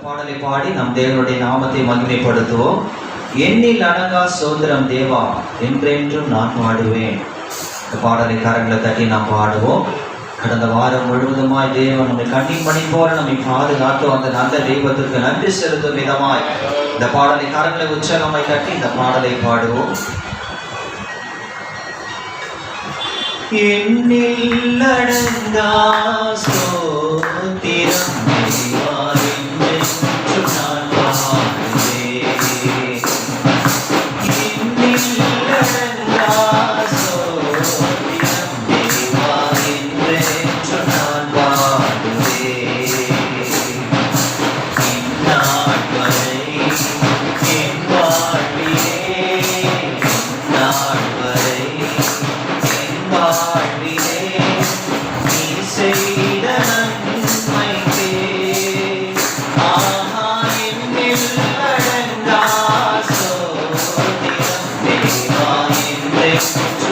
பாடலை பாடி நம் தேவனுடைய நாமத்தை மகிமைப்படுத்துவோம். எண்ணில் அடங்கா சோதரம் தேவா என்றென்றும் நான் பாடுவேன். இந்த பாடலை கரங்களை தட்டி நாம் பாடுவோம். கடந்த வாரம் முழுவதுமாய் தேவன் நம்மை கண்ணின் மணி போல நம்மை பாதுகாத்து வந்த நல்ல தெய்வத்திற்கு நன்றி செலுத்தும் விதமாய் இந்த பாடலை கரங்களை உற்சாகமாய் தட்டி இந்த பாடலை பாடுவோம். எண்ணில் அடங்கா சோத்திரம் என்றென்றும்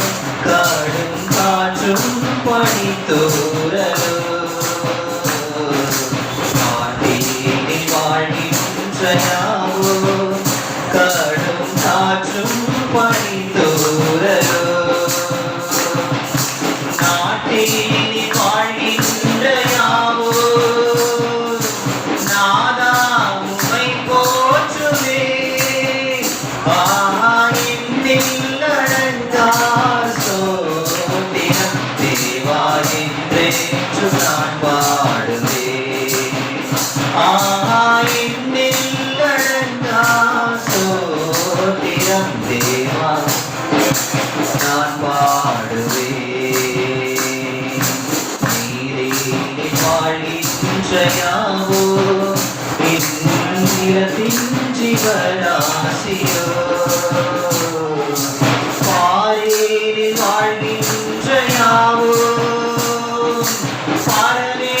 ദൂരോ വാഴി വാഴി தேவா நான் பாடுவேன் நீரே வாழ்கின்ற யாவோ இந்நிலத்தின் ஜீவராசியோ பாரேரில் வாழ்கின்ற யாவோ பாரனே